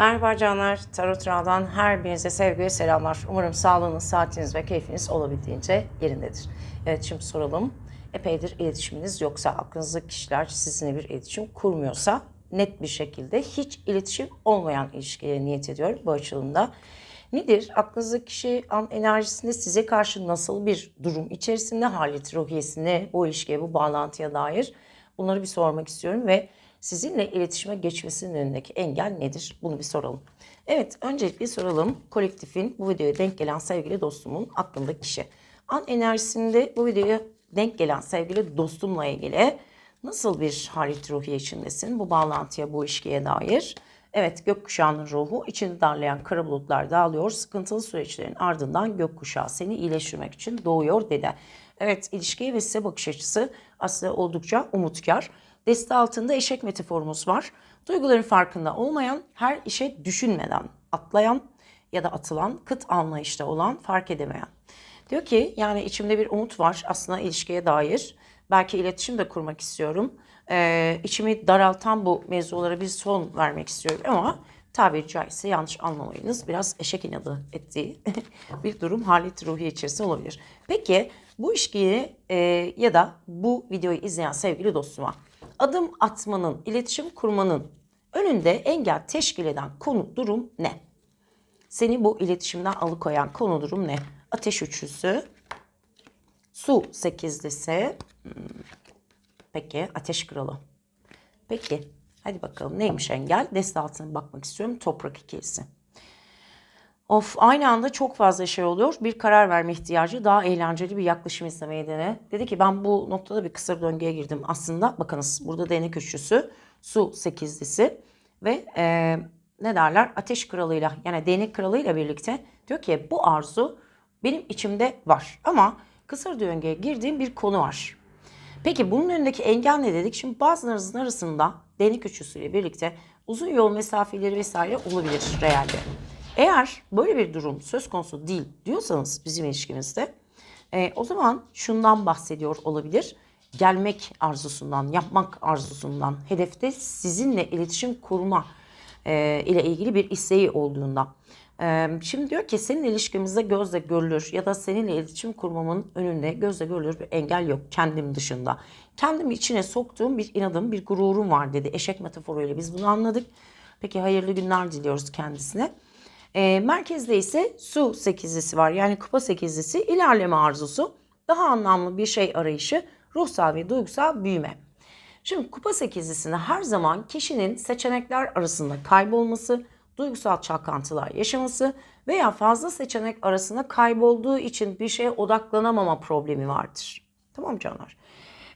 Merhaba canlar, Tarot Ra'dan her birinize sevgi selamlar. Umarım sağlığınız, saatiniz ve keyfiniz olabildiğince yerindedir. Evet şimdi soralım. Epeydir iletişiminiz yoksa aklınızdaki kişiler sizinle bir iletişim kurmuyorsa net bir şekilde hiç iletişim olmayan ilişkiye niyet ediyor bu açılımda. Nedir? Aklınızdaki kişi an enerjisinde size karşı nasıl bir durum içerisinde, halet ruhiyesinde bu ilişkiye, bu bağlantıya dair bunları bir sormak istiyorum ve sizinle iletişime geçmesinin önündeki engel nedir? Bunu bir soralım. Evet, öncelikle soralım. Kolektifin bu videoya denk gelen sevgili dostumun aklındaki kişi. An enerjisinde bu videoya denk gelen sevgili dostumla ilgili nasıl bir halet ruhiye içindesin? Bu bağlantıya, bu ilişkiye dair. Evet, gökkuşağının ruhu içini darlayan kara bulutlar dağılıyor. Sıkıntılı süreçlerin ardından gökkuşağı seni iyileştirmek için doğuyor dede. Evet, ilişkiye ve size bakış açısı aslında oldukça umutkar. Deste altında eşek metaforumuz var. Duyguların farkında olmayan, her işe düşünmeden atlayan ya da atılan, kıt anlayışta olan, fark edemeyen. Diyor ki yani içimde bir umut var aslında ilişkiye dair. Belki iletişim de kurmak istiyorum. Ee, içimi daraltan bu mevzulara bir son vermek istiyorum ama tabiri caizse yanlış anlamayınız. Biraz eşek inadı ettiği bir durum halet ruhi içerisinde olabilir. Peki bu ilişkiyi e, ya da bu videoyu izleyen sevgili dostuma adım atmanın, iletişim kurmanın önünde engel teşkil eden konu durum ne? Seni bu iletişimden alıkoyan konu durum ne? Ateş üçlüsü, su sekizlisi, hmm, peki ateş kralı. Peki hadi bakalım neymiş engel? Deste altına bakmak istiyorum. Toprak ikilisi. Of aynı anda çok fazla şey oluyor. Bir karar verme ihtiyacı daha eğlenceli bir yaklaşım izlemeye dene. Dedi ki ben bu noktada bir kısır döngüye girdim. Aslında bakınız burada değnek üçlüsü, su sekizlisi ve e, ne derler ateş kralıyla yani değnek kralıyla birlikte diyor ki bu arzu benim içimde var. Ama kısır döngüye girdiğim bir konu var. Peki bunun önündeki engel ne dedik? Şimdi bazılarınızın arasında değnek üçlüsüyle birlikte uzun yol mesafeleri vesaire olabilir realde. Eğer böyle bir durum söz konusu değil diyorsanız bizim ilişkimizde e, o zaman şundan bahsediyor olabilir. Gelmek arzusundan, yapmak arzusundan, hedefte sizinle iletişim kurma e, ile ilgili bir isteği olduğundan. E, şimdi diyor ki senin ilişkimizde gözle görülür ya da seninle iletişim kurmamın önünde gözle görülür bir engel yok kendim dışında. Kendimi içine soktuğum bir inadım, bir gururum var dedi. Eşek metaforuyla biz bunu anladık. Peki hayırlı günler diliyoruz kendisine. E, merkezde ise su sekizlisi var. Yani kupa sekizlisi ilerleme arzusu, daha anlamlı bir şey arayışı, ruhsal ve duygusal büyüme. Şimdi kupa sekizlisinde her zaman kişinin seçenekler arasında kaybolması, duygusal çalkantılar yaşaması veya fazla seçenek arasında kaybolduğu için bir şeye odaklanamama problemi vardır. Tamam canlar?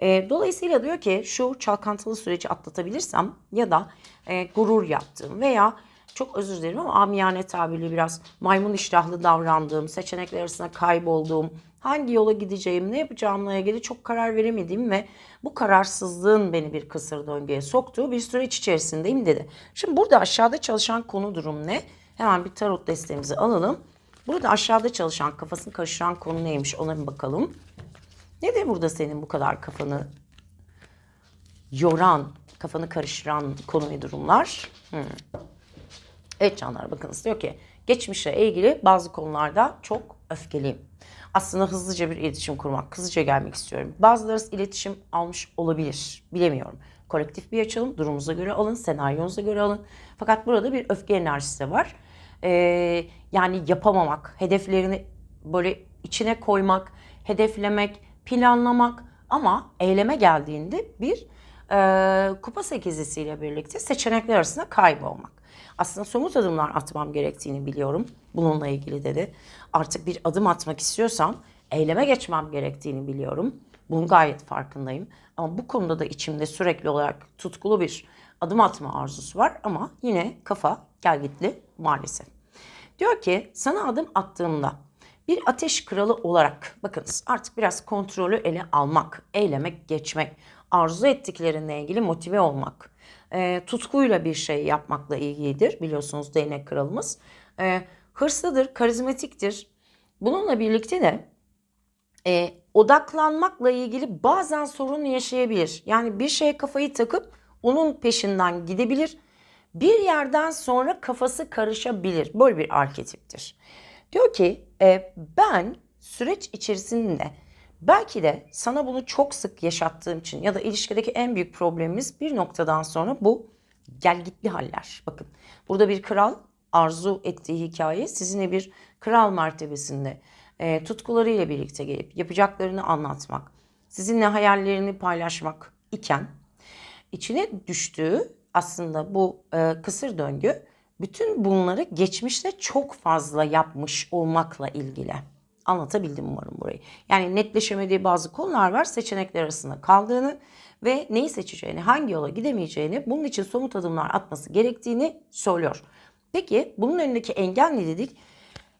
E, dolayısıyla diyor ki şu çalkantılı süreci atlatabilirsem ya da e, gurur yaptığım veya çok özür dilerim ama amiyane tabirli biraz maymun iştahlı davrandığım, seçenekler arasında kaybolduğum, hangi yola gideceğim, ne yapacağımla ilgili çok karar veremediğim ve bu kararsızlığın beni bir kısır döngüye soktuğu bir süreç içerisindeyim dedi. Şimdi burada aşağıda çalışan konu durum ne? Hemen bir tarot destemizi alalım. Burada aşağıda çalışan, kafasını karıştıran konu neymiş ona bir bakalım. Ne de burada senin bu kadar kafanı yoran, kafanı karıştıran konu ve durumlar? Hmm. Evet canlar bakınız diyor ki geçmişle ilgili bazı konularda çok öfkeliyim. Aslında hızlıca bir iletişim kurmak, hızlıca gelmek istiyorum. Bazıları iletişim almış olabilir, bilemiyorum. Kolektif bir açılım, durumunuza göre alın, senaryonuza göre alın. Fakat burada bir öfke enerjisi de var. Ee, yani yapamamak, hedeflerini böyle içine koymak, hedeflemek, planlamak ama eyleme geldiğinde bir kupa sekizlisiyle birlikte seçenekler arasında kaybolmak. Aslında somut adımlar atmam gerektiğini biliyorum. Bununla ilgili dedi. Artık bir adım atmak istiyorsam eyleme geçmem gerektiğini biliyorum. Bunun gayet farkındayım. Ama bu konuda da içimde sürekli olarak tutkulu bir adım atma arzusu var ama yine kafa gelgitli maalesef. Diyor ki sana adım attığımda bir ateş kralı olarak bakınız artık biraz kontrolü ele almak, eylemek, geçmek, arzu ettiklerinle ilgili motive olmak, e, tutkuyla bir şey yapmakla ilgilidir. Biliyorsunuz değnek kralımız. E, hırslıdır, karizmatiktir. Bununla birlikte de e, odaklanmakla ilgili bazen sorun yaşayabilir. Yani bir şeye kafayı takıp onun peşinden gidebilir bir yerden sonra kafası karışabilir. Böyle bir arketiptir. Diyor ki e, ben süreç içerisinde belki de sana bunu çok sık yaşattığım için ya da ilişkideki en büyük problemimiz bir noktadan sonra bu gelgitli haller. Bakın burada bir kral arzu ettiği hikaye sizinle bir kral mertebesinde e, tutkularıyla birlikte gelip yapacaklarını anlatmak, sizinle hayallerini paylaşmak iken içine düştüğü aslında bu e, kısır döngü bütün bunları geçmişte çok fazla yapmış olmakla ilgili. Anlatabildim umarım burayı. Yani netleşemediği bazı konular var. Seçenekler arasında kaldığını ve neyi seçeceğini, hangi yola gidemeyeceğini, bunun için somut adımlar atması gerektiğini söylüyor. Peki bunun önündeki engel ne dedik?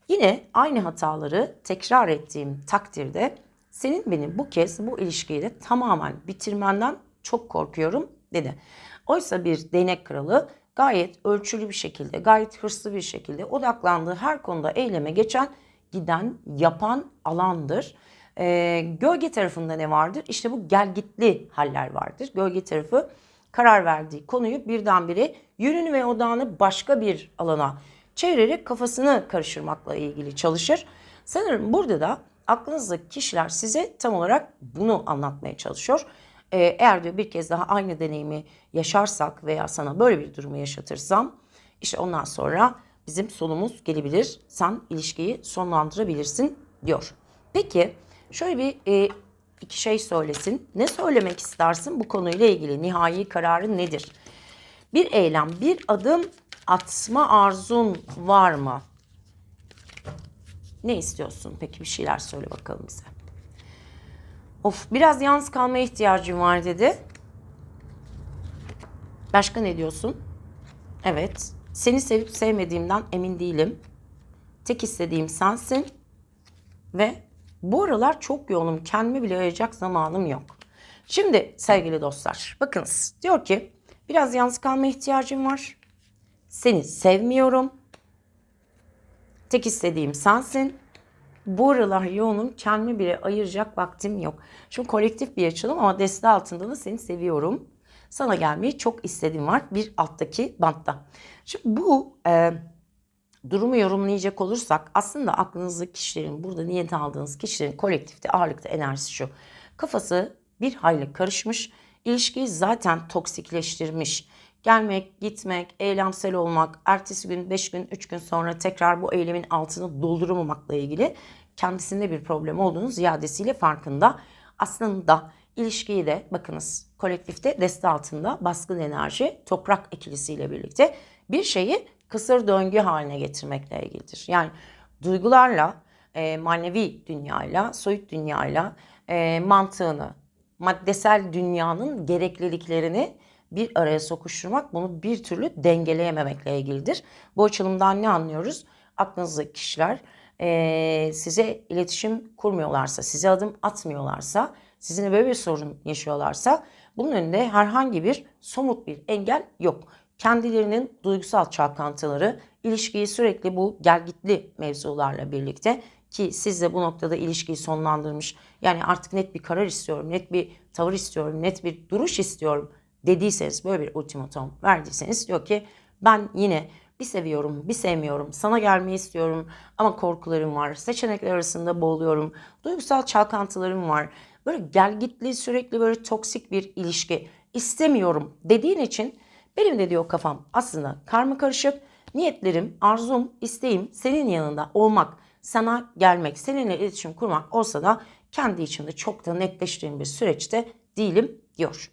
Yine aynı hataları tekrar ettiğim takdirde senin benim bu kez bu ilişkiyi de tamamen bitirmenden çok korkuyorum dedi. Oysa bir değnek kralı gayet ölçülü bir şekilde, gayet hırslı bir şekilde odaklandığı her konuda eyleme geçen, giden, yapan alandır. Ee, gölge tarafında ne vardır? İşte bu gelgitli haller vardır. Gölge tarafı karar verdiği konuyu birdenbire yönünü ve odağını başka bir alana çevirerek kafasını karıştırmakla ilgili çalışır. Sanırım burada da aklınızdaki kişiler size tam olarak bunu anlatmaya çalışıyor. Ee, eğer diyor bir kez daha aynı deneyimi yaşarsak veya sana böyle bir durumu yaşatırsam işte ondan sonra bizim sonumuz gelebilir. Sen ilişkiyi sonlandırabilirsin diyor. Peki şöyle bir e, iki şey söylesin. Ne söylemek istersin bu konuyla ilgili? Nihai kararın nedir? Bir eylem, bir adım atma arzun var mı? Ne istiyorsun? Peki bir şeyler söyle bakalım bize. Of biraz yalnız kalmaya ihtiyacım var dedi. Başka ne diyorsun? Evet. Seni sevip sevmediğimden emin değilim. Tek istediğim sensin. Ve bu aralar çok yoğunum. Kendimi bile ayıracak zamanım yok. Şimdi sevgili dostlar bakınız diyor ki biraz yalnız kalmaya ihtiyacım var. Seni sevmiyorum. Tek istediğim sensin. Bu aralar yoğunum. Kendimi bile ayıracak vaktim yok. Şimdi kolektif bir açılım ama deste altında da seni seviyorum. Sana gelmeyi çok istediğim var bir alttaki bantta. Şimdi bu e, durumu yorumlayacak olursak aslında aklınızdaki kişilerin burada niyet aldığınız kişilerin kolektifte ağırlıkta enerjisi şu. Kafası bir hayli karışmış. İlişkiyi zaten toksikleştirmiş. Gelmek, gitmek, eylemsel olmak, ertesi gün, 5 gün, 3 gün sonra tekrar bu eylemin altını dolduramamakla ilgili kendisinde bir problem olduğunu ziyadesiyle farkında. Aslında ilişkiyi de bakınız kolektifte deste altında baskın enerji toprak ikilisiyle birlikte bir şeyi kısır döngü haline getirmekle ilgilidir. Yani duygularla, e, manevi dünyayla, soyut dünyayla e, mantığını, maddesel dünyanın gerekliliklerini bir araya sokuşturmak bunu bir türlü dengeleyememekle ilgilidir. Bu açılımdan ne anlıyoruz? Aklınızdaki kişiler e, size iletişim kurmuyorlarsa, size adım atmıyorlarsa, sizinle böyle bir sorun yaşıyorlarsa bunun önünde herhangi bir somut bir engel yok. Kendilerinin duygusal çalkantıları ilişkiyi sürekli bu gelgitli mevzularla birlikte ki siz de bu noktada ilişkiyi sonlandırmış yani artık net bir karar istiyorum, net bir tavır istiyorum, net bir duruş istiyorum dediyseniz böyle bir ultimatum verdiyseniz diyor ki ben yine bir seviyorum, bir sevmiyorum, sana gelmeyi istiyorum ama korkularım var, seçenekler arasında boğuluyorum, duygusal çalkantılarım var. Böyle gelgitli, sürekli böyle toksik bir ilişki istemiyorum dediğin için benim de diyor kafam aslında karma karışık. Niyetlerim, arzum, isteğim senin yanında olmak, sana gelmek, seninle iletişim kurmak olsa da kendi içimde çok da netleştiğim bir süreçte değilim diyor.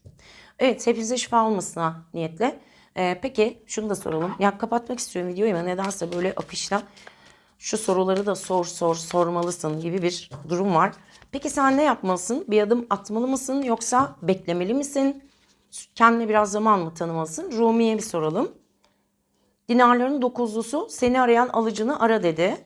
Evet hepinize şifa olmasına niyetle. Ee, peki şunu da soralım. Ya kapatmak istiyorum videoyu ama nedense böyle akışla şu soruları da sor sor sormalısın gibi bir durum var. Peki sen ne yapmalısın? Bir adım atmalı mısın yoksa beklemeli misin? Kendine biraz zaman mı tanımalısın? Rumi'ye bir soralım. Dinarların dokuzlusu seni arayan alıcını ara dedi.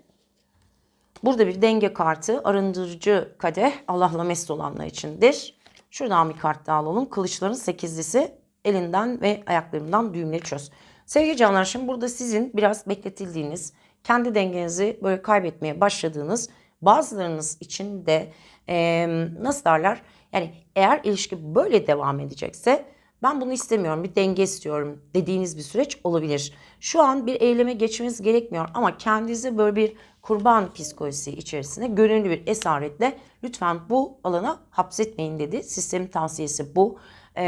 Burada bir denge kartı arındırıcı kadeh Allah'la mest olanlar içindir. Şuradan bir kart daha alalım. Kılıçların sekizlisi elinden ve ayaklarından düğümleri çöz. Sevgili canlar şimdi burada sizin biraz bekletildiğiniz, kendi dengenizi böyle kaybetmeye başladığınız bazılarınız için de e, nasıl derler? Yani eğer ilişki böyle devam edecekse ben bunu istemiyorum, bir denge istiyorum dediğiniz bir süreç olabilir. Şu an bir eyleme geçmeniz gerekmiyor ama kendinizi böyle bir kurban psikolojisi içerisinde gönüllü bir esaretle lütfen bu alana hapsetmeyin dedi. Sistemin tavsiyesi bu. E,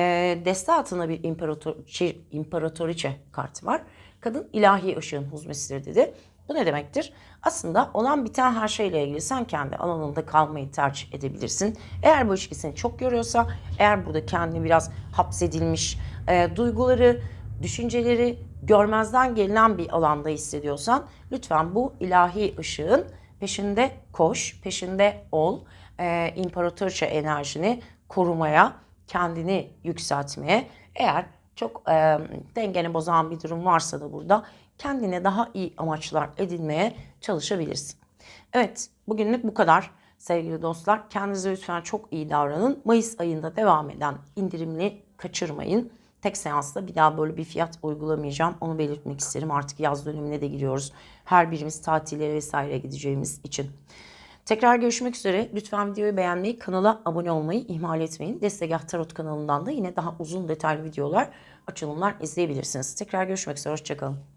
deste altında bir imparator, şey, imparatoriçe kartı var. Kadın ilahi ışığın huzmesidir dedi. Bu ne demektir? Aslında olan biten her şeyle ilgili sen kendi alanında kalmayı tercih edebilirsin. Eğer bu ilişki seni çok yoruyorsa, eğer burada kendini biraz hapsedilmiş, e, duyguları, düşünceleri görmezden gelinen bir alanda hissediyorsan lütfen bu ilahi ışığın peşinde koş, peşinde ol. E, imparatorça enerjini korumaya, kendini yükseltmeye. Eğer çok e, dengeni bozan bir durum varsa da burada kendine daha iyi amaçlar edinmeye çalışabilirsin. Evet, bugünlük bu kadar sevgili dostlar. Kendinize lütfen çok iyi davranın. Mayıs ayında devam eden indirimli kaçırmayın. Tek seansta bir daha böyle bir fiyat uygulamayacağım. Onu belirtmek isterim. Artık yaz dönemine de giriyoruz. Her birimiz tatillere vesaire gideceğimiz için. Tekrar görüşmek üzere. Lütfen videoyu beğenmeyi, kanala abone olmayı ihmal etmeyin. Destegah Tarot kanalından da yine daha uzun detaylı videolar, açılımlar izleyebilirsiniz. Tekrar görüşmek üzere. Hoşçakalın.